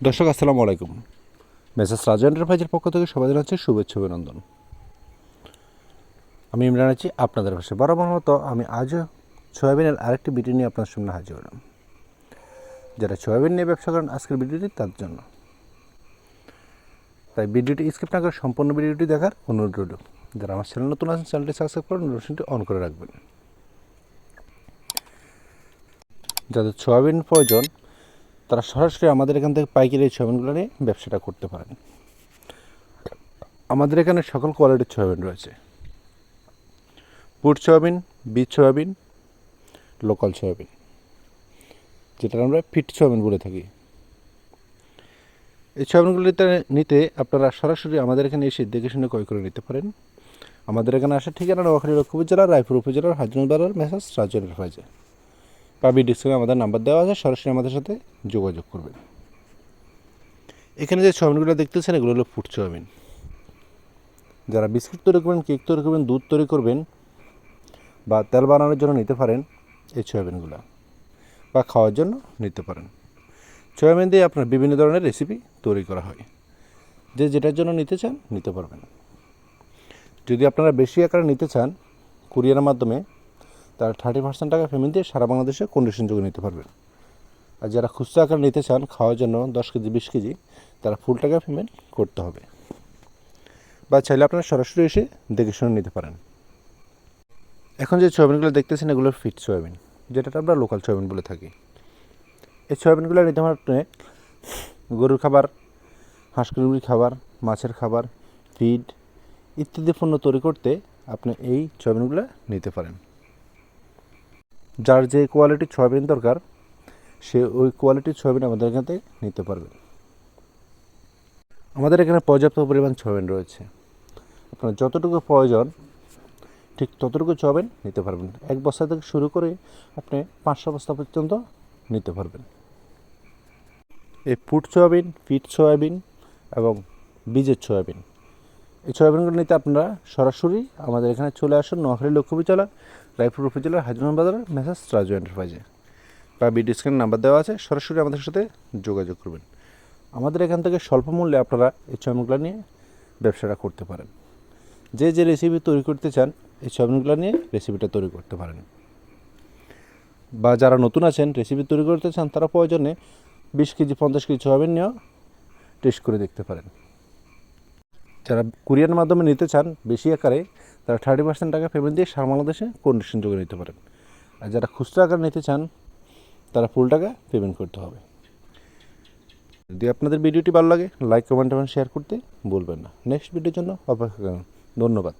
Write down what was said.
দর্শক, আসসালামু আলাইকুম। মেসেস রাজা এন্টারপ্রাইজের পক্ষ থেকে সবাই জানাচ্ছি শুভেচ্ছা, অভিনন্দন। আমি ইমরান আছি আপনাদের পাশে। বরাবর মতো আমি আজও সয়াবিনের আরেকটি ভিডিও নিয়ে আপনার সামনে হাজির হলাম। যারা সয়াবিন নিয়ে ব্যবসা করেন, আজকের ভিডিওটি তার জন্য। তাই ভিডিওটি স্কিপ না করে সম্পূর্ণ ভিডিওটি দেখার অনুরোধ রইল। যারা আমার চ্যানেল নতুন আছেন, চ্যানেলটি সাবস্ক্রাইব করুন নোটিফিকেশনটি অন করে রাখবেন। যাদের সয়াবিন প্রয়োজন তারা সরাসরি আমাদের এখান থেকে পাইকারি সয়াবিনগুলো নিয়ে ব্যবসাটা করতে পারেন। আমাদের এখানে সকল কোয়ালিটির সয়াবিন রয়েছে। পুট সয়াবিন, বীজ সয়াবিন, লোকাল সয়াবিন যেটা আমরা ফিট সয়াবিন বলে থাকি। এই সয়াবিনগুলো নিতে আপনারা সরাসরি আমাদের এখানে এসে দেখে শুনে ক্রয় করে নিতে পারেন। আমাদের এখানে আসার ঠিকানা নোয়াখালী লক্ষ্মীপুর জেলা, রায়পুর উপজেলার হাজনবাজার মেসাজ রাজ্য এন্টারপ্রাইজে পাবি ডিসক্রিপশনে আমাদের নাম্বার দেওয়া আছে, সরাসরি আমাদের সাথে যোগাযোগ করবেন। এখানে যে চাউমিনগুলো দেখতেছেন, এগুলো হলো ফুড চাউমিন। যারা বিস্কুট তৈরি করবেন, কেক তৈরি করবেন, দুধ তৈরি করবেন বা তেল বানানোর জন্য নিতে পারেন, এই সয়াবিনগুলো বা খাওয়ার জন্য নিতে পারেন। সয়াবিন দিয়ে আপনার বিভিন্ন ধরনের রেসিপি তৈরি করা হয়। যে যেটার জন্য নিতে চান, নিতে পারবেন। যদি আপনারা বেশি আকারে নিতে চান কুরিয়ারের মাধ্যমে তারা থার্টি পার্সেন্ট টাকা পেমেন্ট দিয়ে সারা বাংলাদেশে কন্ডিশন যোগে নিতে পারবেন। আর যারা খুচরা আকারে নিতে চান, খাওয়ার জন্য দশ কেজি, বিশ কেজি, তারা ফুল টাকা পেমেন্ট করতে হবে। বা চাইলে আপনারা সরাসরি এসে দেখে শুনে নিতে পারেন। এখন যে সয়াবিনগুলো দেখতেছেন, এগুলো ফিট সয়াবিন যেটা আমরা লোকাল সয়াবিন বলে থাকি। এই সয়াবিনগুলো নিতে আপনি গরুর খাবার, হাঁস খাবার, মাছের খাবার ফিড ইত্যাদি পণ্য তৈরি করতে আপনি এই সয়াবিনগুলো নিতে পারেন। যার যে কোয়ালিটির সয়াবিন দরকার, সে ওই কোয়ালিটির সয়াবিন আমাদের এখান থেকে নিতে পারবে। আমাদের এখানে পর্যাপ্ত পরিমাণ সয়াবিন রয়েছে। আপনার যতটুকু প্রয়োজন, ঠিক ততটুকু সয়াবিন নিতে পারবেন। এক বস্তা থেকে শুরু করে আপনি পাঁচশো বস্তা পর্যন্ত নিতে পারবেন। এই ফুট সয়াবিন ফিট সয়াবিন এবং বীজের সয়াবিন এই সয়াবিনগুলো নিতে আপনারা সরাসরি আমাদের এখানে চলে আসুন, নোয়াখালী লক্ষ্মীপুর জেলা রায়পুর উপজেলার হাজরন বাজার মেসাজ রাজু এন্টারপ্রাইজে। বা বিডি স্ক্রিন নাম্বার দেওয়া আছে, সরাসরি আমাদের সাথে যোগাযোগ করবেন। আমাদের এখান থেকে স্বল্প মূল্যে আপনারা এই সয়াবিনগুলো নিয়ে ব্যবসাটা করতে পারেন। যে যে রেসিপি তৈরি করতে চান, এই সয়াবিনগুলো নিয়ে রেসিপিটা তৈরি করতে পারেন। বা যারা নতুন আছেন রেসিপি তৈরি করতে চান, তারা প্রয়োজনে বিশ কেজি, পঞ্চাশ কেজি সয়াবিন নিয়েও টেস্ট করে দেখতে পারেন। যারা কুরিয়ার মাধ্যমে নিতে চান বেশি আকারে, তারা থার্টি পার্সেন্ট টাকা পেমেন্ট দিয়ে সারা বাংলাদেশে কন্ডিশন যোগে নিতে পারেন। আর যারা খুচরা আকারে নিতে চান, তারা ফুল টাকা পেমেন্ট করতে হবে। যদি আপনাদের ভিডিওটি ভালো লাগে লাইক কমেন্ট এবং শেয়ার করতে বলবেন না। নেক্সট ভিডিওর জন্য অপেক্ষা করুন। ধন্যবাদ।